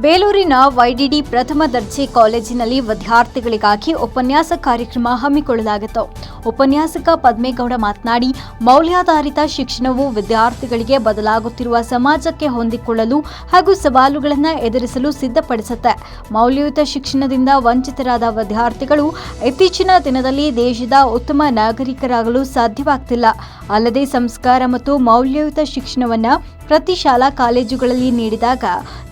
ಬೇಲೂರಿನ ವೈಡಿಡಿ ಪ್ರಥಮ ದರ್ಜೆ ಕಾಲೇಜಿನಲ್ಲಿ ವಿದ್ಯಾರ್ಥಿಗಳಿಗಾಗಿ ಉಪನ್ಯಾಸ ಕಾರ್ಯಕ್ರಮ ಹಮ್ಮಿಕೊಳ್ಳಲಾಗಿತ್ತು. ಉಪನ್ಯಾಸಕ ಪದ್ಮೇಗೌಡ ಮಾತನಾಡಿ, ಮೌಲ್ಯಾಧಾರಿತ ಶಿಕ್ಷಣವು ವಿದ್ಯಾರ್ಥಿಗಳಿಗೆ ಬದಲಾಗುತ್ತಿರುವ ಸಮಾಜಕ್ಕೆ ಹೊಂದಿಕೊಳ್ಳಲು ಹಾಗೂ ಸವಾಲುಗಳನ್ನು ಎದುರಿಸಲು ಸಿದ್ಧಪಡಿಸುತ್ತೆ. ಮೌಲ್ಯಯುತ ಶಿಕ್ಷಣದಿಂದ ವಂಚಿತರಾದ ವಿದ್ಯಾರ್ಥಿಗಳು ಇತ್ತೀಚಿನ ದಿನದಲ್ಲಿ ದೇಶದ ಉತ್ತಮ ನಾಗರಿಕರಾಗಲು ಸಾಧ್ಯವಾಗ್ತಿಲ್ಲ. ಅಲ್ಲದೆ ಸಂಸ್ಕಾರ ಮತ್ತು ಮೌಲ್ಯಯುತ ಶಿಕ್ಷಣವನ್ನು ಪ್ರತಿ ಶಾಲಾ ಕಾಲೇಜುಗಳಲ್ಲಿ ನೀಡಿದಾಗ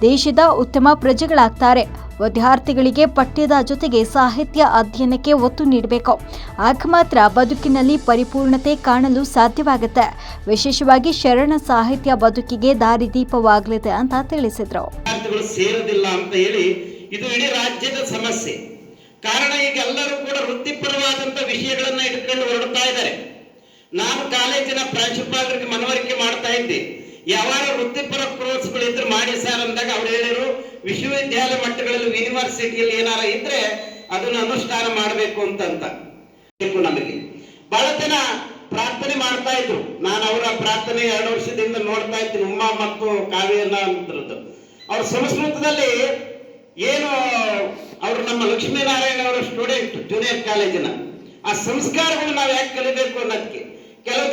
ದೇಶದ ಉತ್ತಮ ಪ್ರಜೆಗಳಾಗ್ತಾರೆ. ವಿದ್ಯಾರ್ಥಿಗಳಿಗೆ ಪಠ್ಯದ ಜೊತೆಗೆ ಸಾಹಿತ್ಯ ಅಧ್ಯಯನಕ್ಕೆ ಒತ್ತು ನೀಡಬೇಕು. ಆಗ ಮಾತ್ರ ಬದುಕಿನಲ್ಲಿ ಪರಿಪೂರ್ಣತೆ ಕಾಣಲು ಸಾಧ್ಯವಾಗುತ್ತೆ. ವಿಶೇಷವಾಗಿ ಶರಣ ಸಾಹಿತ್ಯ ಬದುಕಿಗೆ ದಾರಿದೀಪವಾಗಲಿದೆ ಅಂತ ತಿಳಿಸಿದರು. ವಿದ್ಯಾರ್ಥಿಗಳು ಅಂತ ಹೇಳಿ ಇದು ಇಡೀ ರಾಜ್ಯದ ಸಮಸ್ಯೆ. ಕಾರಣ ಈಗ ಎಲ್ಲರೂ ಕೂಡ ವೃತ್ತಿಪರವಾದಂತ ವಿಷಯಗಳನ್ನ ಇಟ್ಕೊಂಡು ಹೊರಡ್ತಾ ಇದ್ದಾರೆ. ನಾನು ಕಾಲೇಜಿನ ಪ್ರಾಂಶುಪಾಲರಿಗೆ ಮನವರಿಕೆ ಮಾಡ್ತಾ ಇದ್ದೆ. ಯಾವಾಗ ವೃತ್ತಿಪರ ಕೋರ್ಸ್ಗಳು ಇದ್ರೆ ಮಾಡಿ ಸರ್ ಅಂದಾಗ ಅವ್ರು ಹೇಳಿರು ವಿಶ್ವವಿದ್ಯಾಲಯ ಮಟ್ಟಗಳಲ್ಲಿ ಯೂನಿವರ್ಸಿಟಿಯಲ್ಲಿ ಏನಾರ ಇದ್ರೆ ಅದನ್ನ ಅನುಷ್ಠಾನ ಮಾಡಬೇಕು ಅಂತಂತ. ನಮಗೆ. ಬಹಳ ಜನ ಪ್ರಾರ್ಥನೆ ಮಾಡ್ತಾ ಇದ್ರು. ನಾನು ಅವರ ಪ್ರಾರ್ಥನೆ ಎರಡು ವರ್ಷದಿಂದ ನೋಡ್ತಾ ಇದ್ದೀನಿ. ಉಮ್ಮ ಮತ್ತು ಕಾವ್ಯನ ಅಂತರದ್ದು. ಅವ್ರ ಸಂಸ್ಕೃತದಲ್ಲಿ ಏನು ಅವರು ನಮ್ಮ ಲಕ್ಷ್ಮೀನಾರಾಯಣ ಅವರ ಸ್ಟೂಡೆಂಟ್ ಜೂನಿಯರ್ ಕಾಲೇಜಿನ ಆ ಸಂಸ್ಕಾರಗಳು ನಾವು ಯಾಕೆ ಕಲಿಬೇಕು ಅನ್ನೋದಕ್ಕೆ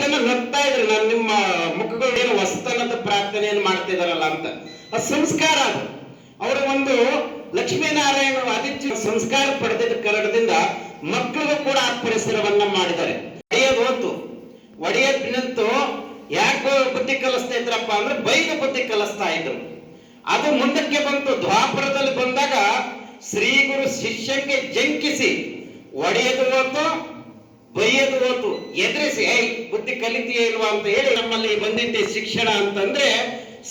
ಜನ ನಗ್ತಾ ಇದ್ರು ನಾನು ನಿಮ್ಮ ಮುಖಗಳು ಏನು ಹೊಸತನದ ಪ್ರಾರ್ಥನೆಯನ್ನು ಮಾಡ್ತಿದಾರಲ್ಲ ಅಂತ. ಆ ಸಂಸ್ಕಾರ ಅದು. ಅವರ ಒಂದು ಲಕ್ಷ್ಮೀನಾರಾಯಣ ಆದಿತ್ಯ ಸಂಸ್ಕಾರ ಪಡೆದಿದ್ದ ಕಾರಣದಿಂದ ಮಕ್ಕಳಿಗೂ ಕೂಡ ಆ ಪರಿಸರವನ್ನ ಮಾಡಿದ್ದಾರೆ. ಒಡೆಯದ್ ಹೊತ್ತು ಒಡೆಯದ್ ನಿಂತು ಯಾಕೆ ಬುದ್ಧಿ ಕಲಿಸ್ತಾ ಇದ್ರಪ್ಪ ಅಂದ್ರೆ ಬೈದ ಬುದ್ಧಿ ಕಲಿಸ್ತಾ ಇದ್ರು. ಅದು ಮುಂದಕ್ಕೆ ಬಂತು. ದ್ವಾಪುರದಲ್ಲಿ ಬಂದಾಗ ಶ್ರೀ ಗುರು ಶಿಷ್ಯಂಗೆ ಜಂಕಿಸಿ ಒಡೆಯದು ಹೊತ್ತು ಬೈಯದು ಹೊತ್ತು ಎದುರಿಸಿ ಐ ಬುದ್ಧಿ ಕಲಿತೀಯ ಇಲ್ವಾ? ಅಂತ ಹೇಳಿ ನಮ್ಮಲ್ಲಿ ಬಂದಿದ್ದೆ ಶಿಕ್ಷಣ ಅಂತಂದ್ರೆ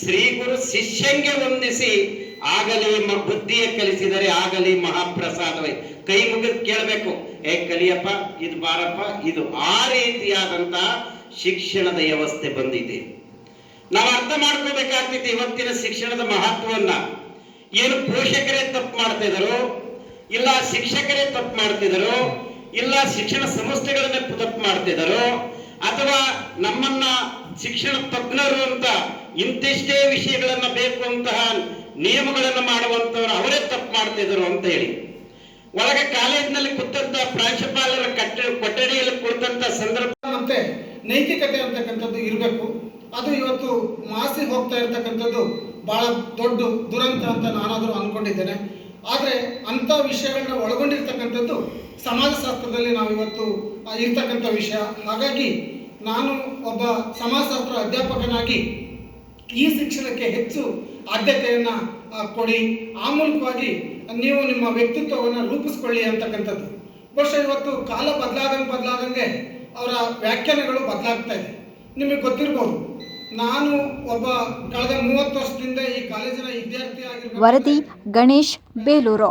ಶ್ರೀ ಗುರು ಶಿಷ್ಯಂಗೆ ವಂದಿಸಿ, ಆಗಲಿ ಬುದ್ಧಿಯ ಕಲಿಸಿದರೆ ಆಗಲಿ ಮಹಾಪ್ರಸಾದವೇ. ಕೈ ಮುಗಿದು ಕೇಳಬೇಕು, ಏ, ಕಲಿಯಪ್ಪ, ಇದು ಬಾರಪ್ಪ, ಇದು ಆ ರೀತಿಯಾದಂತ ಶಿಕ್ಷಣದ ವ್ಯವಸ್ಥೆ ಬಂದಿದೆ. ನಾವು ಅರ್ಥ ಮಾಡ್ಕೋಬೇಕಾಗ್ತಿತ್ತು ಇವತ್ತಿನ ಶಿಕ್ಷಣದ ಮಹತ್ವವನ್ನ ಏನು ಪೋಷಕರೇ ತಪ್ಪು ಮಾಡ್ತಿದ್ರು ಇಲ್ಲ ಶಿಕ್ಷಕರೇ ತಪ್ಪು ಮಾಡ್ತಿದ್ರು ಇಲ್ಲ ಶಿಕ್ಷಣ ಸಂಸ್ಥೆಗಳನ್ನೇ ತಪ್ಪು ಮಾಡ್ತಿದ್ದಾರೋ ಅಥವಾ ನಮ್ಮನ್ನ ಶಿಕ್ಷಣ ತಜ್ಞರು ಅಂತ ಇಂತಿಷ್ಟೇ ವಿಷಯಗಳನ್ನ ಬೇಕು ಅಂತಹ ನಿಯಮಗಳನ್ನ ಮಾಡುವಂತವ್ರು ಅವರೇ ತಪ್ಪು ಮಾಡ್ತಿದ್ರು ಅಂತ ಹೇಳಿ. ಒಳಗೆ ಕಾಲೇಜಿನಲ್ಲಿ ಕೂತಂತ ಪ್ರಾಂಶುಪಾಲರ ಕಟ್ಟ ಕೊಠಡಿಯಲ್ಲಿ ಕುಳಿತಂತ ಸಂದರ್ಭ ಮತ್ತೆ ನೈತಿಕತೆ ಅಂತಕ್ಕಂಥದ್ದು ಇರಬೇಕು. ಅದು ಇವತ್ತು ಮಾಸಿ ಹೋಗ್ತಾ ಇರತಕ್ಕಂಥದ್ದು ಬಹಳ ದೊಡ್ಡ ದುರಂತ ಅಂತ ನಾನಾದರೂ ಅನ್ಕೊಂಡಿದ್ದೇನೆ. ಆದರೆ ಅಂಥ ವಿಷಯಗಳನ್ನ ಒಳಗೊಂಡಿರ್ತಕ್ಕಂಥದ್ದು ಸಮಾಜಶಾಸ್ತ್ರದಲ್ಲಿ ನಾವು ಇವತ್ತು ಆ, ಇರ್ತಕ್ಕಂಥ ವಿಷಯ. ಹಾಗಾಗಿ ನಾನು ಒಬ್ಬ ಸಮಾಜಶಾಸ್ತ್ರ ಅಧ್ಯಾಪಕನಾಗಿ ಈ ಶಿಕ್ಷಣಕ್ಕೆ ಹೆಚ್ಚು ಆದ್ಯತೆಯನ್ನು ಕೊಡಿ. ಆ ಮೂಲಕವಾಗಿ ನೀವು ನಿಮ್ಮ ವ್ಯಕ್ತಿತ್ವವನ್ನು ರೂಪಿಸ್ಕೊಳ್ಳಿ ಅಂತಕ್ಕಂಥದ್ದು. ಬಹುಶಃ ಇವತ್ತು ಕಾಲ ಬದಲಾದಂಗೆ ಬದಲಾದಂಗೆ ಅವರ ವ್ಯಾಖ್ಯಾನಗಳು ಬದಲಾಗ್ತಾ ಇದೆ. ನಿಮಗೆ ಗೊತ್ತಿರ್ಬೋದು ನಾನು ಒಬ್ಬ ಕಳೆದ ಮೂವತ್ತು ವರ್ಷದಿಂದ ಈ ಕಾಲೇಜಿನ ವಿದ್ಯಾರ್ಥಿ ವರದಿ ಗಣೇಶ್ ಬೇಲೂರು.